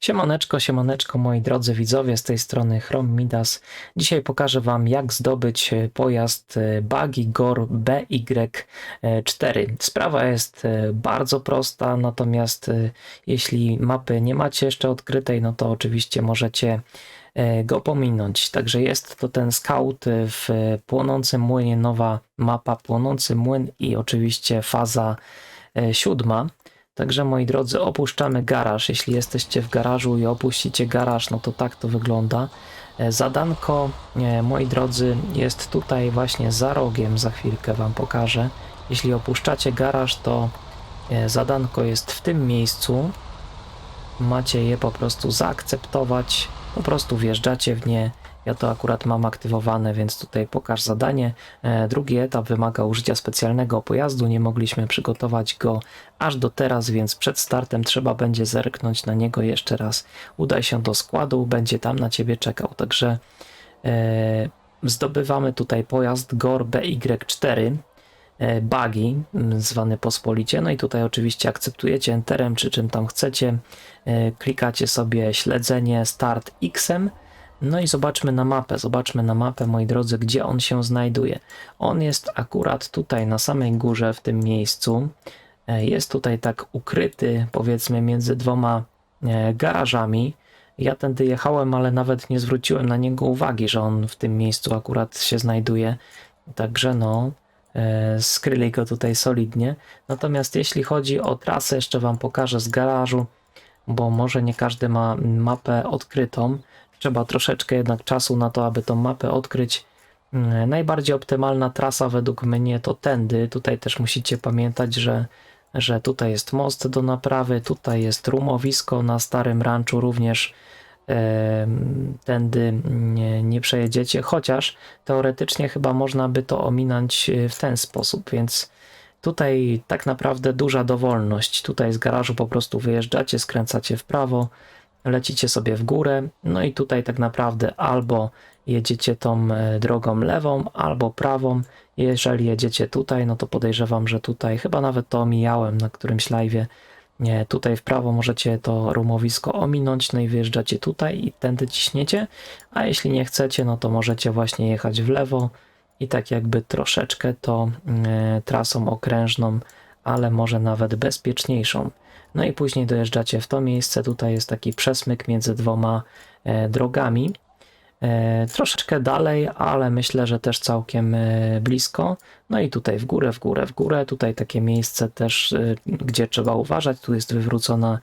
Siemaneczko, siemaneczko moi drodzy widzowie, z tej strony Chrome Midas. Dzisiaj pokażę Wam jak zdobyć e, pojazd e, Buggy Gore BY4. Sprawa jest e, bardzo prosta, natomiast jeśli mapy nie macie jeszcze odkrytej, no to oczywiście możecie go pominąć. Także jest to ten scout w Płonącym Młynie, nowa mapa Płonący Młyn i oczywiście faza siódma. Także moi drodzy, opuszczamy garaż. Jeśli jesteście w garażu i opuścicie garaż, no to tak to wygląda. E, Zadanko, e, moi drodzy, jest tutaj właśnie za rogiem. Za chwilkę Wam pokażę. Jeśli opuszczacie garaż, to e, zadanko jest w tym miejscu. Macie je po prostu zaakceptować. Po prostu wjeżdżacie w nie. Ja to akurat mam aktywowane, więc tutaj pokaż zadanie. E, Drugi etap wymaga użycia specjalnego pojazdu. Nie mogliśmy przygotować go aż do teraz, więc przed startem trzeba będzie zerknąć na niego jeszcze raz. Udaj się do składu, będzie tam na ciebie czekał. Także e, zdobywamy tutaj pojazd GOR BY4 e, m, zwany pospolicie. No i tutaj oczywiście akceptujecie Enterem czy czym tam chcecie. E, Klikacie sobie śledzenie Start X-em. No i zobaczmy na mapę. Zobaczmy na mapę, moi drodzy, gdzie on się znajduje. On jest akurat tutaj na samej górze, w tym miejscu. E, Jest tutaj tak ukryty, powiedzmy, między dwoma e, garażami. Ja tędy jechałem, ale nawet nie zwróciłem na niego uwagi, że on w tym miejscu akurat się znajduje. Także no, e, skryli go tutaj solidnie. Natomiast jeśli chodzi o trasę, jeszcze Wam pokażę z garażu, bo może nie każdy ma mapę odkrytą. Trzeba troszeczkę jednak czasu na to, aby tą mapę odkryć. Mm, Najbardziej optymalna trasa według mnie to tędy. Tutaj też musicie pamiętać, że, że tutaj jest most do naprawy, tutaj jest rumowisko na starym ranczu również. Tędy nie, nie przejedziecie, chociaż teoretycznie chyba można by to ominąć e, w ten sposób, więc tutaj tak naprawdę duża dowolność. Tutaj z garażu po prostu wyjeżdżacie, skręcacie w prawo, lecicie sobie w górę, no i tutaj tak naprawdę albo jedziecie tą e, drogą lewą, albo prawą. Jeżeli jedziecie tutaj, no to podejrzewam, że tutaj, chyba nawet to omijałem na którymś live'ie, nie, tutaj w prawo możecie to rumowisko ominąć, no i wyjeżdżacie tutaj i tędy ciśniecie, a jeśli nie chcecie, no to możecie właśnie jechać w lewo i tak jakby troszeczkę to e, trasą okrężną, ale może nawet bezpieczniejszą. No i później dojeżdżacie w to miejsce. Tutaj jest taki przesmyk między dwoma e, drogami. E, troszeczkę dalej, ale myślę, że też całkiem e, blisko. No i tutaj w górę, w górę, w górę. Tutaj takie miejsce też, gdzie trzeba uważać. Tu jest wywrócona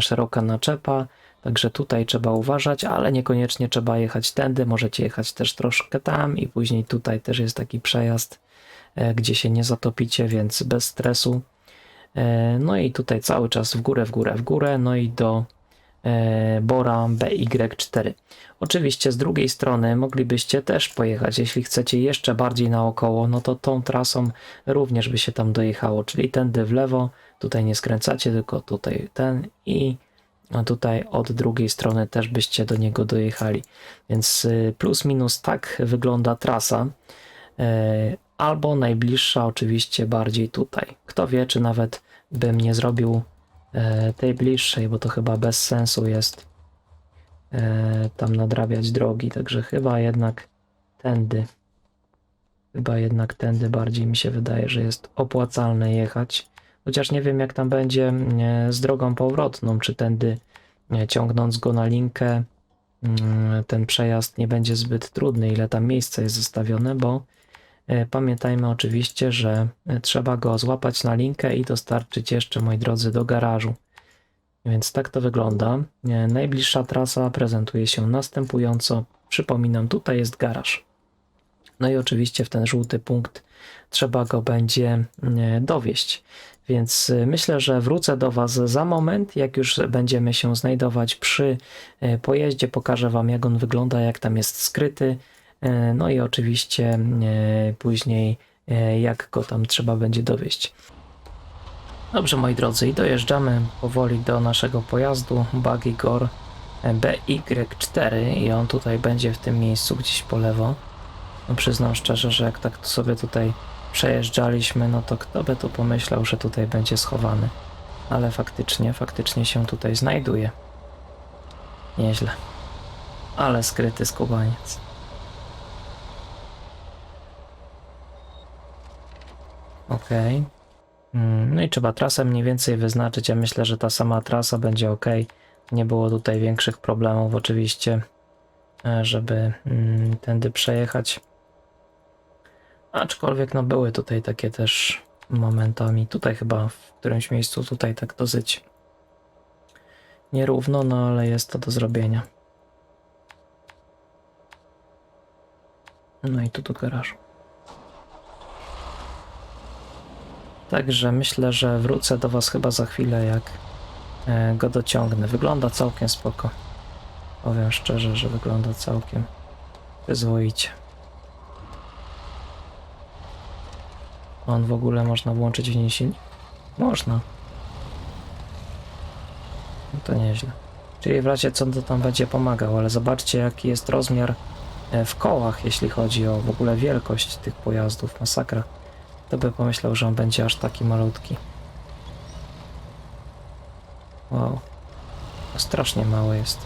szeroka naczepa. Także tutaj trzeba uważać, ale niekoniecznie trzeba jechać tędy. Możecie jechać też troszkę tam i później tutaj też jest taki przejazd, gdzie się nie zatopicie, więc bez stresu. E, No i tutaj cały czas w górę, w górę, w górę, no i do e, Bora BY4. Oczywiście z drugiej strony moglibyście też pojechać, jeśli chcecie jeszcze bardziej naokoło, no to tą trasą również by się tam dojechało, czyli tędy w lewo, tutaj nie skręcacie, tylko tutaj ten i tutaj od drugiej strony też byście do niego dojechali. Więc y, plus minus tak wygląda trasa. Albo najbliższa oczywiście bardziej tutaj. Kto wie, czy nawet bym nie zrobił e, tej bliższej, bo to chyba bez sensu jest e, tam nadrabiać drogi, także chyba jednak tędy. Chyba jednak tędy bardziej mi się wydaje, że jest opłacalne jechać. Chociaż nie wiem, jak tam będzie e, z drogą powrotną, czy tędy e, ciągnąc go na linkę, mm, ten przejazd nie będzie zbyt trudny, ile tam miejsca jest zostawione, bo pamiętajmy oczywiście, że e, trzeba go złapać na linkę i dostarczyć jeszcze, moi drodzy, do garażu. Więc tak to wygląda. E, Najbliższa trasa prezentuje się następująco. Przypominam, tutaj jest garaż. No i oczywiście w ten żółty punkt trzeba go będzie e, dowieść. Więc e, myślę, że wrócę do Was za moment, jak już będziemy się znajdować przy e, pojeździe. Pokażę Wam, jak on wygląda, jak tam jest skryty. E, No i oczywiście e, później, e, jak go tam trzeba będzie dowieść. Dobrze, moi drodzy, i dojeżdżamy powoli do naszego pojazdu Buggy Gore BY4 i on tutaj będzie w tym miejscu gdzieś po lewo. No przyznam szczerze, że jak tak sobie tutaj przejeżdżaliśmy, no to kto by tu pomyślał, że tutaj będzie schowany. Ale faktycznie, faktycznie się tutaj znajduje. Nieźle. Ale skryty skubaniec. Okej. Mm, No i trzeba trasę mniej więcej wyznaczyć. Ja myślę, że ta sama trasa będzie ok. Nie było tutaj większych problemów, oczywiście, e, żeby mm, tędy przejechać. Aczkolwiek, no, były tutaj takie też momentami. Tutaj chyba w którymś miejscu, tutaj tak dosyć nierówno, no ale jest to do zrobienia. No i tu do garażu. Także myślę, że wrócę do Was chyba za chwilę, jak e, go dociągnę. Wygląda całkiem spoko. Powiem szczerze, że wygląda całkiem przyzwoicie. On w ogóle można włączyć w niej silnik? Można. No to nieźle. Czyli w razie co to tam będzie pomagał, ale zobaczcie jaki jest rozmiar e, w kołach, jeśli chodzi o w ogóle wielkość tych pojazdów. Masakra. To by pomyślał, że on będzie aż taki malutki. Wow. To strasznie mały jest.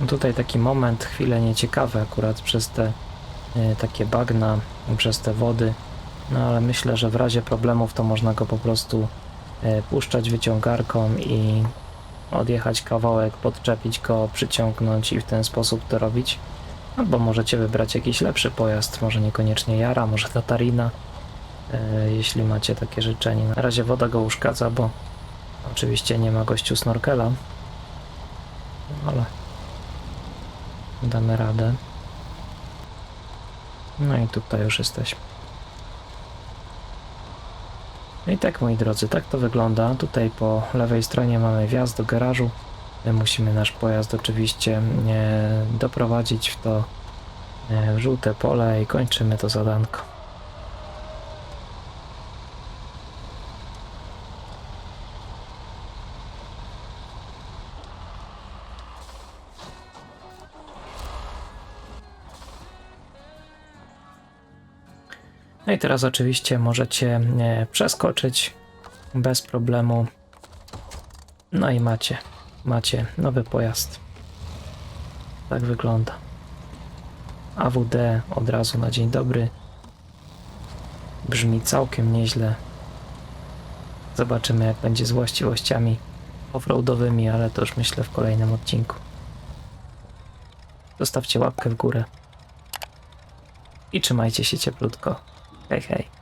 No Tutaj taki moment, chwilę nieciekawy akurat przez te y, takie bagna, przez te wody. No ale myślę, że w razie problemów to można go po prostu y, puszczać wyciągarką i odjechać kawałek, podczepić go, przyciągnąć i w ten sposób to robić. Albo możecie wybrać jakiś lepszy pojazd, może niekoniecznie Jara, może Tatarina, y, jeśli macie takie życzenie. Na razie woda go uszkadza, bo oczywiście nie ma gościu snorkela, No, ale damy radę. No i tutaj już jesteśmy. No i tak moi drodzy, tak to wygląda. Tutaj po lewej stronie mamy wjazd do garażu. My musimy nasz pojazd oczywiście e, doprowadzić w to e, żółte pole i kończymy to zadanko. No i teraz oczywiście możecie e, przeskoczyć bez problemu. No i macie, macie nowy pojazd. Tak wygląda. AWD od razu na dzień dobry. Brzmi całkiem nieźle. Zobaczymy jak będzie z właściwościami offroadowymi, ale to już myślę w kolejnym odcinku. Zostawcie łapkę w górę. I trzymajcie się cieplutko. Hej, hej.